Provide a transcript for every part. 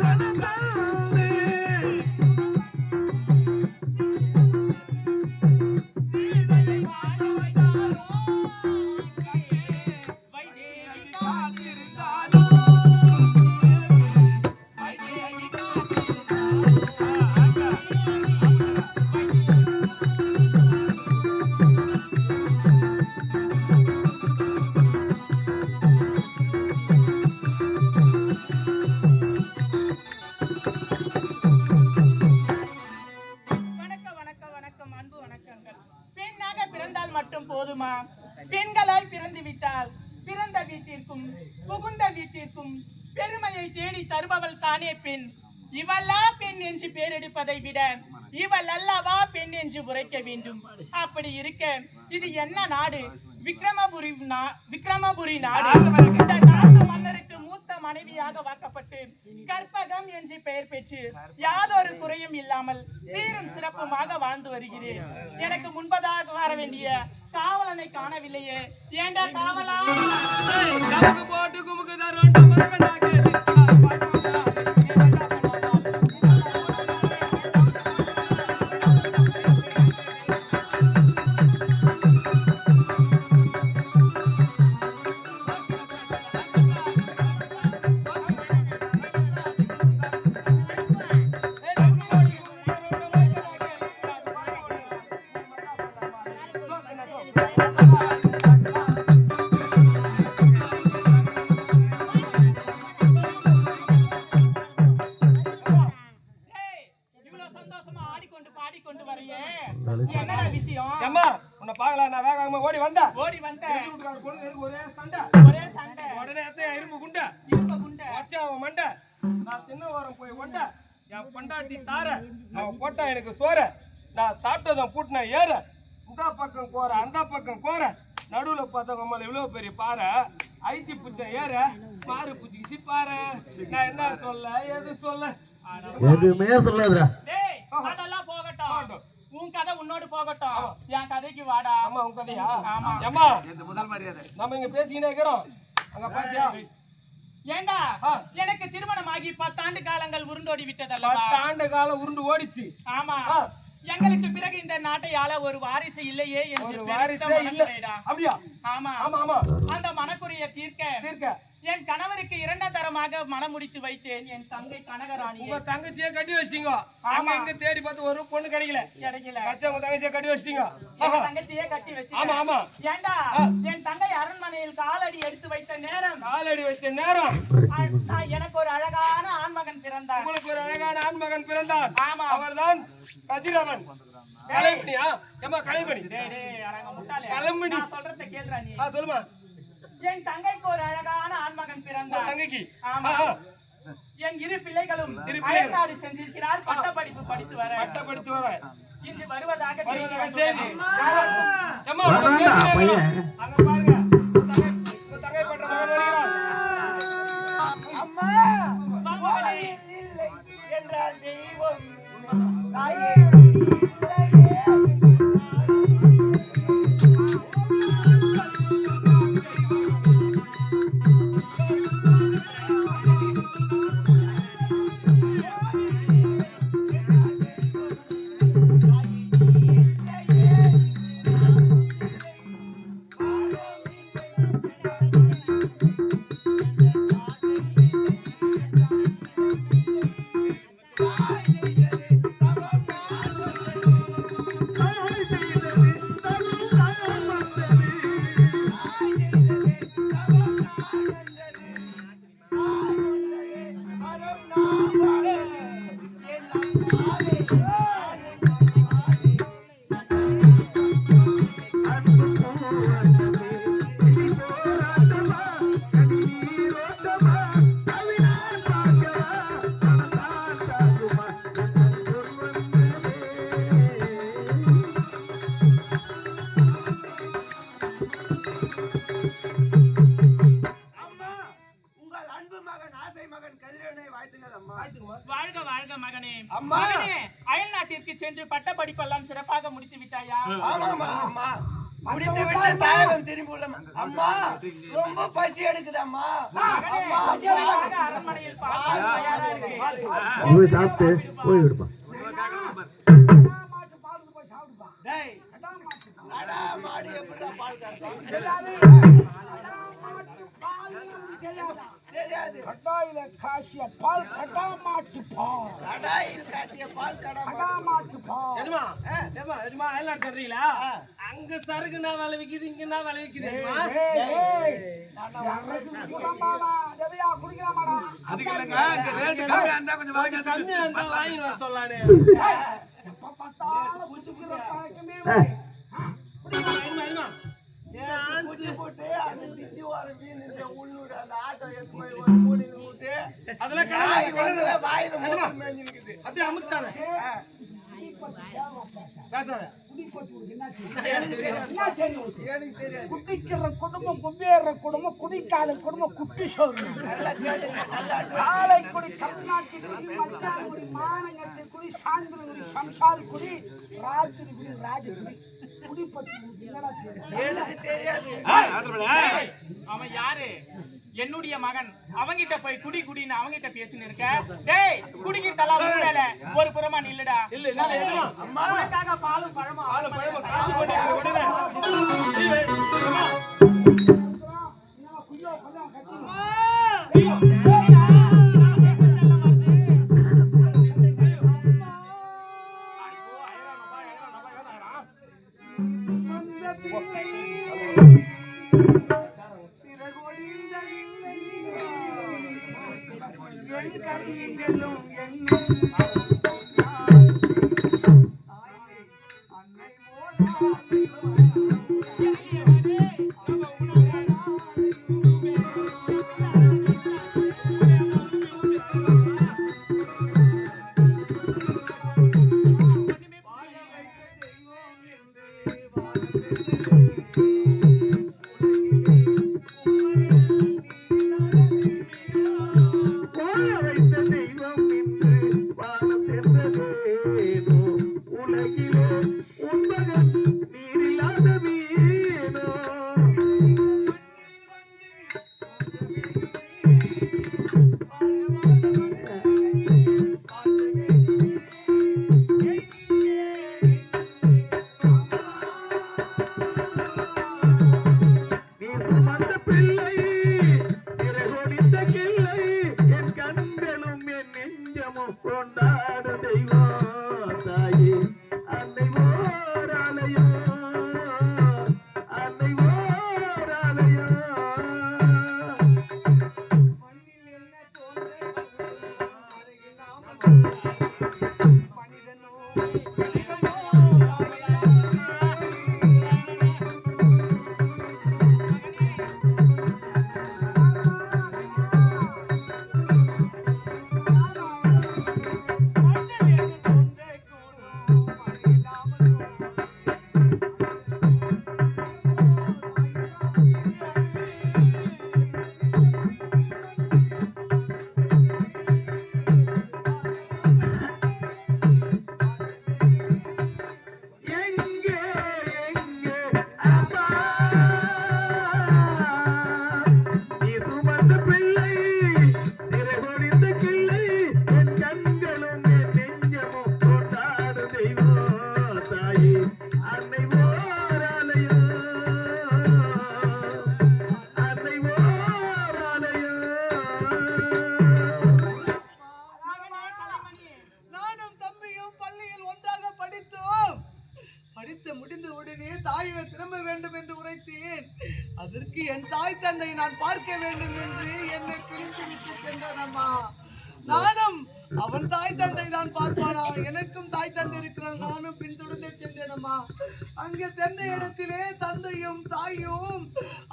வணக்கம் போதுமா? பெண்களாய் பிறந்து விட்டால் பிறந்த வீட்டிற்கும் புகுந்த வீட்டிற்கும் பெருமையை தேடி தருபவள் தானே பெண். இவளா பெண் என்று பேரெடுப்பதை விட இவள் அல்லவா பெண் என்று உரைக்க வேண்டும். அப்படி இருக்க இது என்ன நாடு? விக்ரமபுரி விக்ரமபுரி நாடு. இந்த நாட்டு மன்னருக்கு மூத்த மனைவியாக வாக்கப்பட்டு கற்பகம் என்று பெயர் பெற்று யாதொரு குறையும் இல்லாமல் சீரும் சிறப்புமாக வாழ்ந்து வருகிறேன். எனக்கு முன்பதாக வர வேண்டிய காவலனை காணவில்லையே. ஏண்டா காவலா? போட்டு குமுக்கு தரோண்ட ஏற பாரு பூச்சிக்கிச்சு பாரு. நான் என்ன சொல்ல எது சொல்ல? எதுவுமே சொல்லாதுடா. டேய் அதெல்லாம் போகட்டும். உன் கதை உன்னோடு போகட்டும். என் கதைக்கு வாடா. ஆமா உன் கதையா? ஆமா. அம்மா நம்ம இங்க பேசிக்கிட்டே இருக்கிறோம். அங்க பாத்தியா? ஏண்டா. எனக்கு திருமணமாகி பத்தாண்டு காலங்கள் உருண்டோடி விட்டதல்லவா பத்து ஆண்டு காலம் உருண்டு ஓடிச்சு. ஆமா. எங்களுக்கு பிறகு இந்த நாட்டை ஆள ஒரு வாரிசு இல்லையே என்று வாரிசே. அப்படியா? ஆமா. ஆமா ஆமா. அந்த மனக்குறையை தீர்க்க தீர்க்க. என் கணவருக்கு இரண்டாம் தரமாக மனம் முடித்து வைத்தேன். என் தங்கை கனகராணியை. உங்க தங்கச்சியை கட்டி வச்சிட்டீங்க. இங்க தேடி பார்த்து ஒரு பொண்ணு கிடைக்கல. கிடைக்கல. கச்சா உங்க தங்கச்சியை கட்டி வச்சிட்டீங்க. தங்கச்சியே கட்டி வச்சு ஆமா ஆமா. ஏண்டா என் தங்கை அரண்மனையில் காலடி எடுத்து வைத்த நேரம். காலடி வச்ச நேரம். எனக்கு ஒரு அழகான ஆண்மகன் பிறந்தார் உங்களுக்கு ஒரு அழகான ஆண்மகன் பிறந்தான். ஆமா. அவர்தான் கதிரவன். கலைமணியா ஏமா கலைமணி. நான் சொல்றதை கேளுடா நீ. சொல்லுமா. என் தங்கைக்கு ஒரு அழகான ஆண்மகன் பிறந்தார். தங்கைக்கு? ஆமா. என் இரு பிள்ளைகளும். அயல்நாடு சென்றிருக்கிறார். பட்ட படிப்பு படித்து வர. பட்டப்படுத்தி வர. இன்று வருவதாக. அம்மா. ஏம்மா, உங்க வரான்டா, போய் சாப்பிட்டு போய் விடுப்பா. மாடு பால் கறக்கும்? தெரியாது கட்டாயில காசிய பால் கடா மாட்டு பால். கடாயில் காசிய பால் கடை மாட்டு பால். எஜமா ஏமா எஜமா அயல்நாட்டு சொல்றீங்களா? அங்க சரக்கு நான் விலை விக்குது இங்க நான் விலை விக்குது எஜமா? கொஞ்சம் வாங்கி வர சொல்லானே. எப்ப பார்த்தாலும் பழக்கமே உனக்கு? எனக்கு தெரியாது. குடிக்கிற குடும்பம் கும்பேற குடும்பம் குடிக்காத குடும்பம் குட்டி சோறு. நல்லா கேளுங்க நல்லா காலை குடி கர்நாடக குடி மத்தியான குடி மானங்கத்தை குடி சாயந்திரம் குடி சம்சாரி குடி ராத்திரி குடி அவன் யாரு? என்னுடைய மகன். அவங்கிட்ட போய் குடி குடின்னு அவங்கிட்ட பேசின்னு இருக்க. டேய் குடிக்கிறதெல்லாம் வேலை. ஒரு புறமா நில்லுடா. இல்ல இல்ல எஜமா அம்மா. உனக்காக பாலும் பழமா ஆளு கொண்டாடு தெய்வம் அங்கே சென்ற இடத்திலே தந்தையும் தாயும்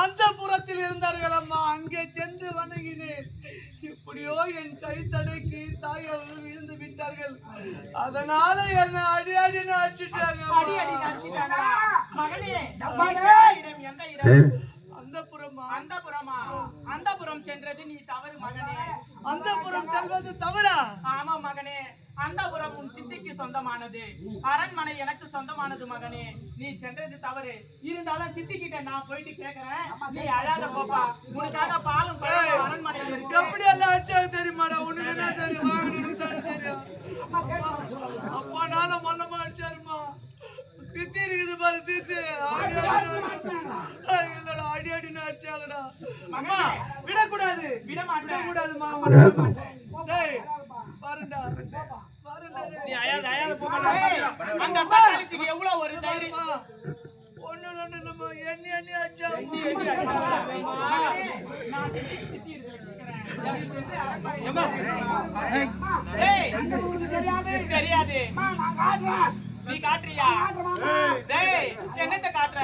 அந்த புறத்தில் இருந்தார்கள் அம்மா அங்கே சென்று வணங்கினேன். இப்படியோ என் கை தடைக்கு தாய் அவர்கள் விழுந்து விட்டார்கள். அதனால என்ன அடி அடி அடிட்டாங்க அடி அடி நடிச்சிட்டானா மகனே இடம் எந்த இடம்? அந்த புறமா? அந்த புறமா? அந்த புறம் சென்றது நீ தவறு மகனே. அந்த புறம் செல்வது தவறா? ஆமா மகனே. அந்தபுரம் சித்திக்கு சொந்தமானது. அரண்மனை எனக்கு சொந்தமானது மகனே. நீ சென்றது தவறு. இருந்தாலும் சித்தி கிட்ட நான் போயிட்டு கேக்குறேன். நீ அழாத போப்பா உனக்காக பாலும் அரண்மனையில இருக்கு. எப்படி எல்லாம் தெரியுமா உனக்கு என்ன தெரியும்? வாங்கணும்னு தெரியும். அப்பா நாள மல்லமா அடிச்சாருமா தித்தி இருக்குது பாரு தித்தி. இல்லடா அடி அடி அடிச்சாங்கடா அம்மா விடக்கூடாது. விட மாட்டேன் விடக்கூடாதுமா டேய் அந்த சக்காலத்துக்கு எவ்வளவு ஒரு தைரியம்? ஒண்ணு ரெண்டு நம்ம எண்ணி எண்ணி அடிச்சா தெரியாது. நீ காட்டுறியா. டேய் என்னத்த காட்டுற.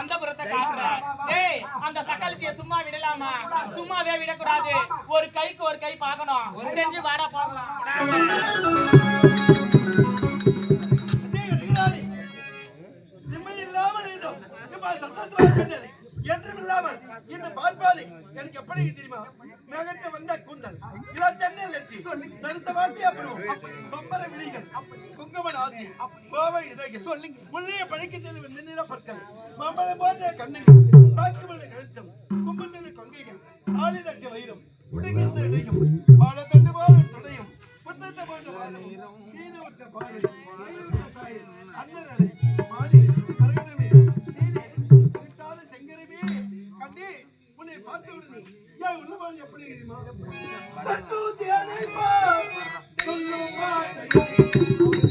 அந்த புறத்தை காட்டுற. டேய் அந்த சக்காலத்திய சும்மா விடலாமா? சும்மாவே விடக்கூடாது. ஒரு கைக்கு ஒரு கை பார்க்கணும். செஞ்சு வாடா பார்க்கலாம் இப்ப என்றும் இல்லாமல் இன்று பார்ப்பாது எனக்கு எப்படி தெரியுமா? நகர்ந்து வந்த கூந்தல். இள தென்னல் நடுத்த வாட்டி அப்புறம் பம்பர விழிகள் குங்குமன் ஆத்தி கோவை இதழ்கள் சொல்லுங்க முள்ளைய பழிக்க செய்து நின்னிற பற்கள் மாம்பழம் போன்ற கண்ணுகள் பாக்குமலை கழுத்தம் கும்பத்தோடு கொங்கைகள் ஆளிதட்டு வயிறும் உடுகின்ற இடையும் வாழ தண்டு போல துணையும் புத்தத்தை போன்ற வாழும் மீது உற்ற பாயில் கையுற்ற உள்ளவாள் எப்படி தெரியுமா? சொல்லும் வார்த்தைகள்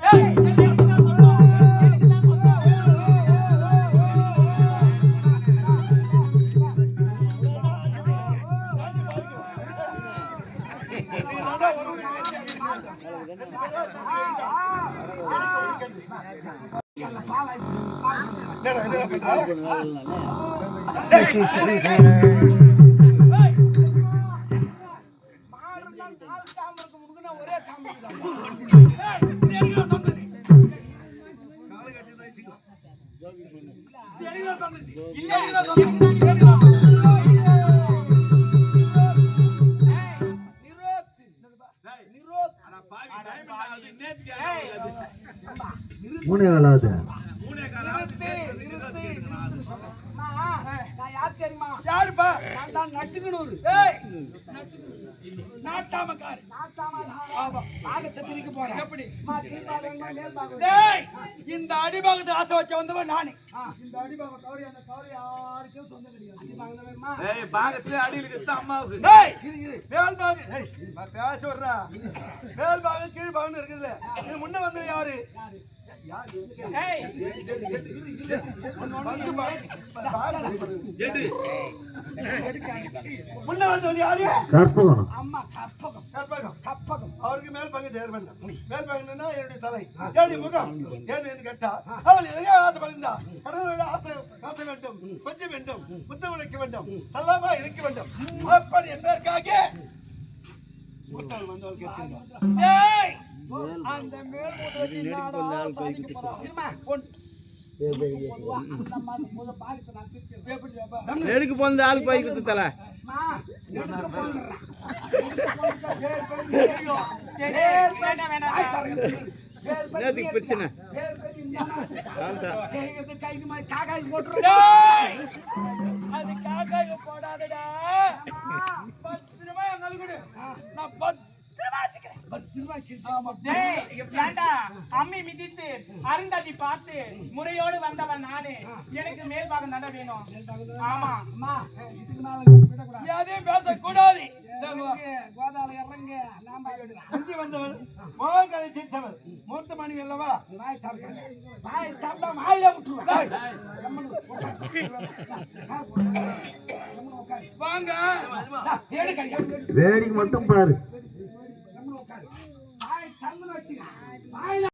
நான் சொந்தது மூணே காலாவது. யாருப்பா? நான் தான் வந்தவன் நானு. இந்த அடிபாகம் தவறி அந்த தவறி யாருக்கும் சொந்தம் கிடையாது. அடிபாகம் வேணுமா? டேய் இரு, இரு. மேல் பாகம். ஏய், நான் பேச வர்றா மேல் பாகம் கீழ் பாகம் இருக்குதுல்ல. இது முன்ன வந்தது யாரு? வந்து. முன்ன யாரு கற்பகம். அம்மா கற்பகம். கற்பகம். கற்பகம். அவருக்கு மேல் பங்கு தேர் வேண்டாம் மேல் என்னுடைய தலை. என்னுடைய முகம். ஏன்னு கேட்டா அவள் எதையோ ஆசைப்படுந்தா கடவுளோட ஆசை ஆசை வேண்டும். கொஞ்சம் வேண்டும். முத்தம் உழைக்க வேண்டும். சல்லாமா இருக்க வேண்டும். அப்படி என்பதற்காக பொதுவா அந்த மாதிரி முத பாகத்தை நான் பிரிச்சிடுறேன். எப்படி அப்பா? எடுக்கு போந்த ஆளுக்கு போய் குத்து தலை நேத்துக்கு பிரச்சனை? போட்டுருவோம். அது போடாதடா. நான் பத்திரமா வச்சுக்கிறேன். பத்திரமா வச்சிருக்கேன். டேய் ஏண்டா அம்மி மிதித்து அருந்தாதி பார்த்து முறையோடு வந்தவன் நானு? எனக்கு மேல் பாகம் தானே வேணும். ஆமா. அம்மா, இதுக்கு மேல நீ விடக்கூடாது. எதையும் பேசக்கூடாது. கோதால இறங்கு, நான் பாக்கிடுறேன். அஞ்சு வந்தவள் மோகக்கதை தீர்த்தவள் மூத்த மணி அல்லவா வாயை திறக்காத. வாயை வாயிலே விட்டுருவேன். வாங்க. வேடிக்கை மட்டும் பாரு. வாயை வச்சுக்க. வாயில